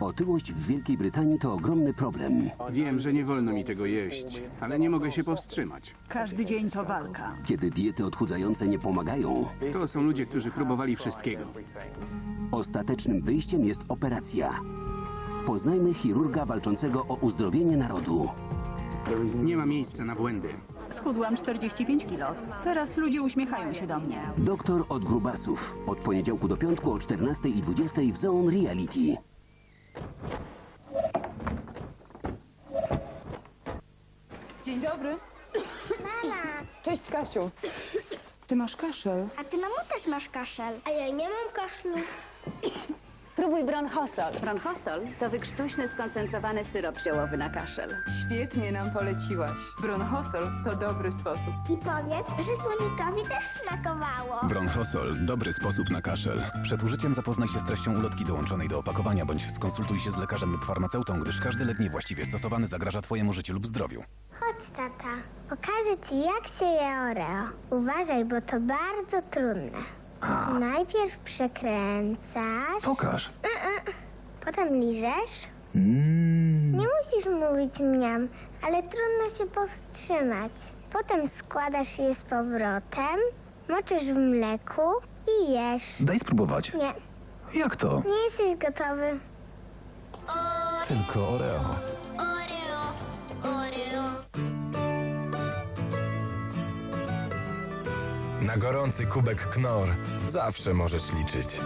Otyłość w Wielkiej Brytanii to ogromny problem. Wiem, że nie wolno mi tego jeść, ale nie mogę się powstrzymać. Każdy dzień to walka. Kiedy diety odchudzające nie pomagają, To są ludzie, którzy próbowali wszystkiego. ostatecznym wyjściem jest operacja. Poznajmy chirurga walczącego o uzdrowienie narodu. Nie ma miejsca na błędy. Schudłam 45 kilo. Teraz ludzie uśmiechają się do mnie. Doktor od grubasów. Od poniedziałku do piątku o 14 i 20 w Zone Reality. Dzień dobry. Mama, Cześć, Kasiu. Ty masz kaszel. a ty mamo też masz kaszel. A ja nie mam kaszlu. Spróbuj bronchosol. Bronchosol to wykrztuśny, skoncentrowany syrop ziołowy na kaszel. Świetnie nam poleciłaś. Bronchosol to dobry sposób. I powiedz, że słonikowi też smakowało. Bronchosol. Dobry sposób na kaszel. Przed użyciem zapoznaj się z treścią ulotki dołączonej do opakowania bądź skonsultuj się z lekarzem lub farmaceutą, gdyż każdy lek niewłaściwie stosowany zagraża Twojemu życiu lub zdrowiu. Chodź, tata. Pokażę ci, jak się je Oreo. Uważaj, bo to bardzo trudne. Najpierw przekręcasz, Pokaż. potem liżesz. Mm. Nie musisz mówić mniam, ale trudno się powstrzymać. Potem składasz je z powrotem, moczysz w mleku i jesz. Daj spróbować. Nie, Jak to? nie jesteś gotowy. Tylko Oreo. Oreo, Oreo. Na gorący kubek Knor zawsze możesz liczyć.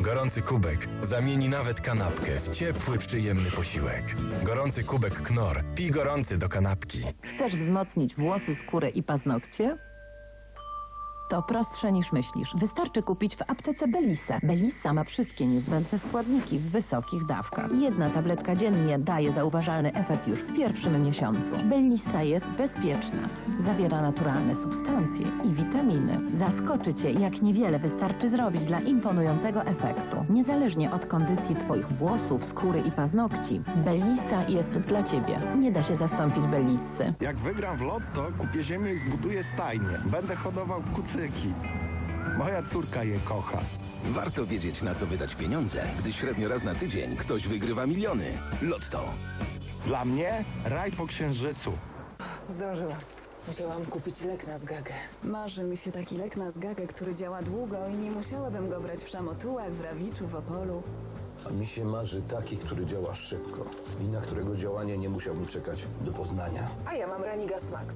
Gorący kubek zamieni nawet kanapkę w ciepły, przyjemny posiłek. Gorący kubek Knor. Pij gorący do kanapki. Chcesz wzmocnić włosy, skórę i paznokcie? To prostsze niż myślisz. Wystarczy kupić w aptece Belisa. Belisa ma wszystkie niezbędne składniki w wysokich dawkach. Jedna tabletka dziennie daje zauważalny efekt już w pierwszym miesiącu. Belisa jest bezpieczna. Zawiera naturalne substancje i witaminy. Zaskoczy Cię, jak niewiele wystarczy zrobić dla imponującego efektu. Niezależnie od kondycji Twoich włosów, skóry i paznokci, Belisa jest dla Ciebie. Nie da się zastąpić Belisy. Jak wygram w lotto, kupię ziemię i zbuduję stajnię. Będę hodował kucyki. Moja córka je kocha. Warto wiedzieć, na co wydać pieniądze, gdy średnio raz na tydzień ktoś wygrywa miliony. Lotto. Dla mnie raj po księżycu. Zdążyłam. Musiałam kupić lek na zgagę. Marzy mi się taki lek na zgagę, który działa długo i nie musiałabym go brać w szamotułach, w rawiczu, w opolu. A mi się marzy taki, który działa szybko i na którego działanie nie musiałbym czekać do Poznania. A ja mam Ranigast Max.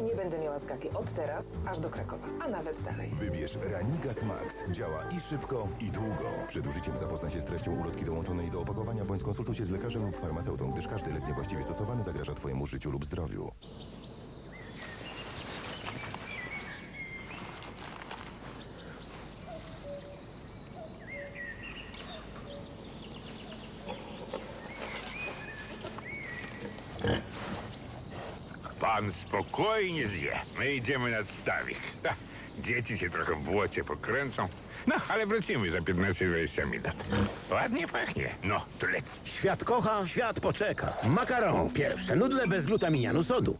I nie będę miała zgagi od teraz aż do Krakowa, a nawet dalej. Wybierz Ranigast Max. Działa i szybko, i długo. Przed użyciem zapoznaj się z treścią ulotki dołączonej do opakowania bądź skonsultuj się z lekarzem lub farmaceutą, gdyż każdy lek niewłaściwie stosowany zagraża Twojemu życiu lub zdrowiu. Pan spokojnie zje. My idziemy nad stawik. Dzieci się trochę w błocie pokręcą. No, ale wrócimy za 15-20 minut. Ładnie pachnie. No, to lec. Świat kocha, świat poczeka. Makaron pierwsze, nudle bez glutaminianu sodu.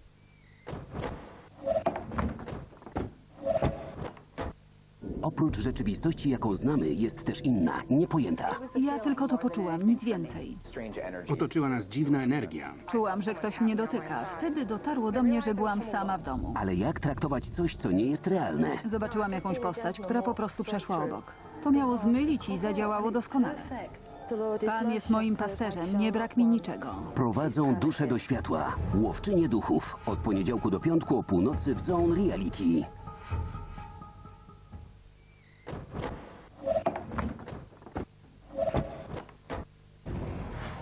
Oprócz rzeczywistości, jaką znamy, jest też inna, niepojęta. Ja tylko to poczułam, nic więcej. Otoczyła nas dziwna energia. Czułam, że ktoś mnie dotyka. Wtedy dotarło do mnie, że byłam sama w domu. Ale jak traktować coś, co nie jest realne? Zobaczyłam jakąś postać, która po prostu przeszła obok. To miało zmylić i zadziałało doskonale. Pan jest moim pasterzem, nie brak mi niczego. Prowadzą duszę do światła. Łowczynie duchów. Od poniedziałku do piątku o północy w Zone Reality.